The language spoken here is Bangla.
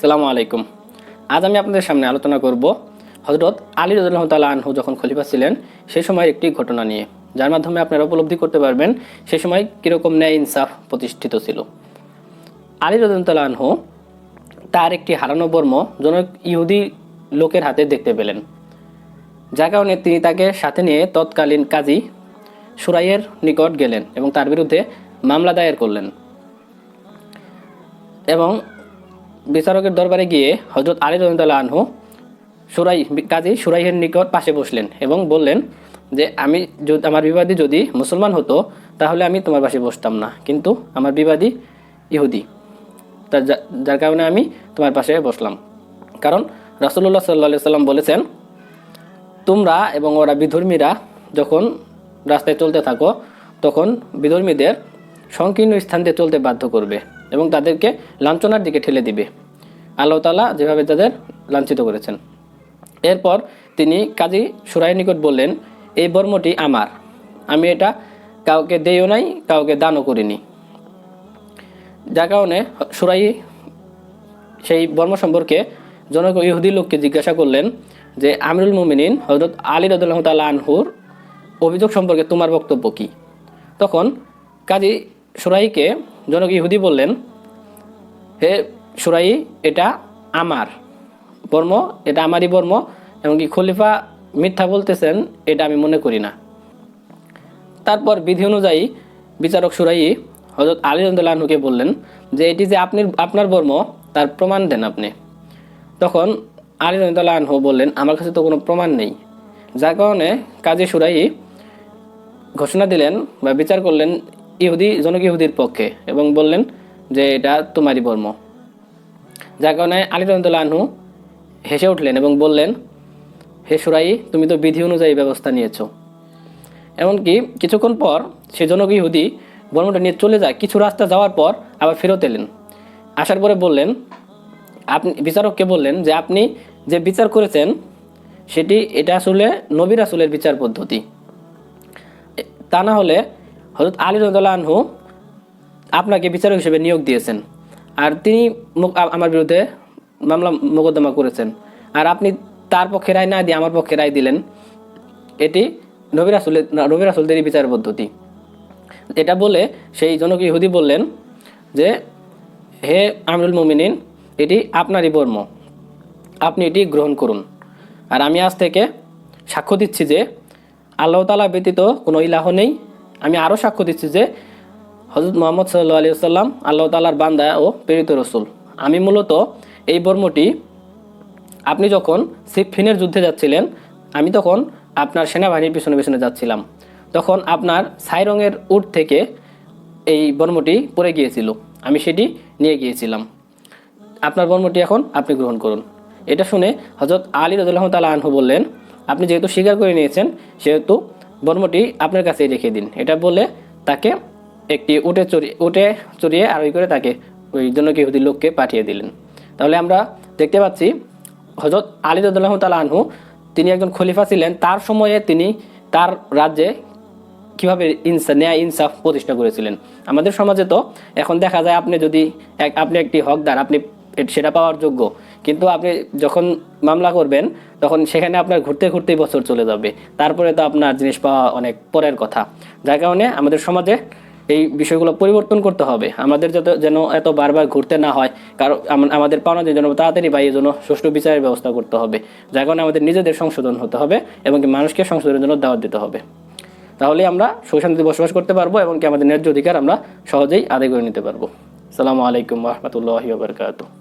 সালামু আলাইকুম। আজ আমি আপনাদের সামনে আলোচনা করব হজরত আলী রদুল্লাহ তালা আনহু যখন খলিফা ছিলেন সেই সময়ের একটি ঘটনা নিয়ে। যার মাধ্যমে আপনারা উপলব্ধি করতে পারবেন সেই সময় কীরকম ন্যায় ইনসাফ প্রতিষ্ঠিত ছিল। আলী রদুল্লাহ আনহু তার একটি হারানো বর্ম জনক ইহুদি লোকের হাতে দেখতে পেলেন। যার কারণে তিনি তাকে সাথে নিয়ে তৎকালীন কাজী সুরাইয়ের নিকট গেলেন এবং তার বিরুদ্ধে মামলা দায়ের করলেন। এবং বিচারকের দরবারে গিয়ে হজরত আলী রহমতুল্লাহ আনহু সুরাই কাজী সুরাইহের নিকট পাশে বসলেন এবং বললেন যে, আমি আমার বিবাদী যদি মুসলমান হতো, তাহলে আমি তোমার পাশে বসতাম না। কিন্তু আমার বিবাদী ইহুদি। তার যার কারণে আমি তোমার পাশে বসলাম। কারণ রাসুল্লাহ সাল্লা সাল্লাম বলেছেন, তোমরা এবং ওরা বিধর্মীরা যখন রাস্তায় চলতে থাকো, তখন বিধর্মীদের সংকীর্ণ স্থান দিয়ে চলতে বাধ্য করবে। এবং তাদেরকে লাঞ্ছনার দিকে ঠেলে দিবে। আল্লাহ তালা যেভাবে তাদের লাঞ্ছিত করেছেন। এরপর তিনি কাজী সুরাই নিকট বললেন, এই বর্মটি আমার। আমি এটা কাউকে দেইও নাই, কাউকে দানও করিনি। যার কারণে সুরাই সেই বর্ম সম্পর্কে জনক ইহুদি লোককে জিজ্ঞাসা করলেন যে, আমিরুল মুমিনিন হজরত আলী রদুল্লাহ তাল্লাহ আনহুর অভিযোগ সম্পর্কে তোমার বক্তব্য কী? তখন কাজী সুরাইকে জনক ইহুদি বললেন, হে সুরাই, এটা আমার বর্ম, এটা আমারই বর্ম, এমনকি খলিফা মিথ্যা বলতেছেন, এটা আমি মনে করি না। তারপর বিধি অনুযায়ী বিচারক সুরাই হজরত আলী রন্দুল্লাহকে বললেন যে, এটি যে আপনি আপনার বর্ম, তার প্রমাণ দেন আপনি। তখন আলী রন্দুল্লাহ আনহু বললেন, আমার কাছে তো কোনো প্রমাণ নেই। যার কারণে কাজী সুরাই ঘোষণা দিলেন বা বিচার করলেন ইহুদি, জনক ইহুদির পক্ষে এবং বললেন যে এটা তোমারই বর্ম। যার কারণে আলী রহমতুল্লাহ আনহু হেসে উঠলেন এবং বললেন, হে সুরাই, তুমি তো বিধি অনুযায়ী ব্যবস্থা নিয়েছো। এমনকি কিছুক্ষণ পর সে জনক ইহুদি বর্মটা নিয়ে চলে যায়, কিছু রাস্তা যাওয়ার পর আবার ফেরত এলেন। আসার পরে বললেন, আপনি বিচারককে বললেন যে, আপনি যে বিচার করেছেন, সেটি এটা আসলে নবী রাসুলের বিচার পদ্ধতি। তা না হলে হজরত আলী রদুল্লাহ আনহু আপনাকে বিচারক হিসেবে নিয়োগ দিয়েছেন। আর তিনি আমার বিরুদ্ধে মামলা মোকদ্দমা করেছেন। আর আপনি তার পক্ষে রায় না দিয়ে আমার পক্ষে রায় দিলেন। এটি নবী রাসুলের নবী রাসুলদেরই বিচার পদ্ধতি। এটা বলে সেই জনক ইহুদি বললেন যে, হে আমিরুল মুমিনিন, এটি আপনারই বর্ম। আপনি এটি গ্রহণ করুন। আর আমি আজ থেকে সাক্ষ্য দিচ্ছি যে, আল্লাহ তালা ব্যতীত কোনো ইলাহ নেই। আমি আরও সাক্ষ্য দিচ্ছি যে হজরত মোহাম্মদ সাল্লু আলী সাল্লাম আল্লাহ তালার বান্দা ও প্রেরিত রসুল। আমি মূলত এই বর্মটি আপনি যখন সিফিনের যুদ্ধে যাচ্ছিলেন, আমি তখন আপনার সেনাবাহিনীর পিছনে পিছনে যাচ্ছিলাম। তখন আপনার ছাই রঙের উট থেকে এই বর্মটি পড়ে গিয়েছিল। আমি সেটি নিয়ে গিয়েছিলাম। আপনার বর্মটি এখন আপনি গ্রহণ করুন। এটা শুনে হজরত আলী রদুল্লাহ তালা আনহু বললেন, আপনি যেহেতু স্বীকার করে নিয়েছেন, সেহেতু বর্মটি আপনার কাছেই রেখে দিন। এটা বলে তাকে একটি উটে চড়িয়ে উটে চড়িয়ে আরোহী করে তাকে ওই জন্য ইহুদি লোককে পাঠিয়ে দিলেন। তাহলে আমরা দেখতে পাচ্ছি হজরত আলী রদুল্লাহ তালা আনহু, তিনি একজন খলিফা ছিলেন। তার সময়ে তিনি তার রাজ্যে কীভাবে ইনসা, ন্যায় ইনসাফ প্রতিষ্ঠা করেছিলেন। আমাদের সমাজে তো এখন দেখা যায়, আপনি যদি আপনি একটি হকদার, আপনি সেটা পাওয়ার যোগ্য। কিন্তু আপনি যখন মামলা করবেন, তখন সেখানে আপনার ঘুরতে ঘুরতেই বছর চলে যাবে। তারপরে তো আপনার জিনিস পাওয়া অনেক পরের কথা। যার কারণে আমাদের সমাজে এই বিষয়গুলো পরিবর্তন করতে হবে। আমাদের যত, যেন এত বারবার ঘুরতে না হয় কারণ আমাদের পাওনা যেন তাড়াতাড়ি পাই এই জন্য সুষ্ঠু বিচারের ব্যবস্থা করতে হবে। যার কারণে আমাদের নিজেদের সংশোধন হতে হবে এবং মানুষকে সংশোধনের জন্য দাওয়াত দিতে হবে। তাহলে আমরা সুশান্তিতে বসবাস করতে পারব এবং কি আমাদের ন্যায্য অধিকার আমরা সহজেই আদায় করে নিতে পারব। সালামু আলাইকুম রহমতুল্লাহি বারকাতুহ।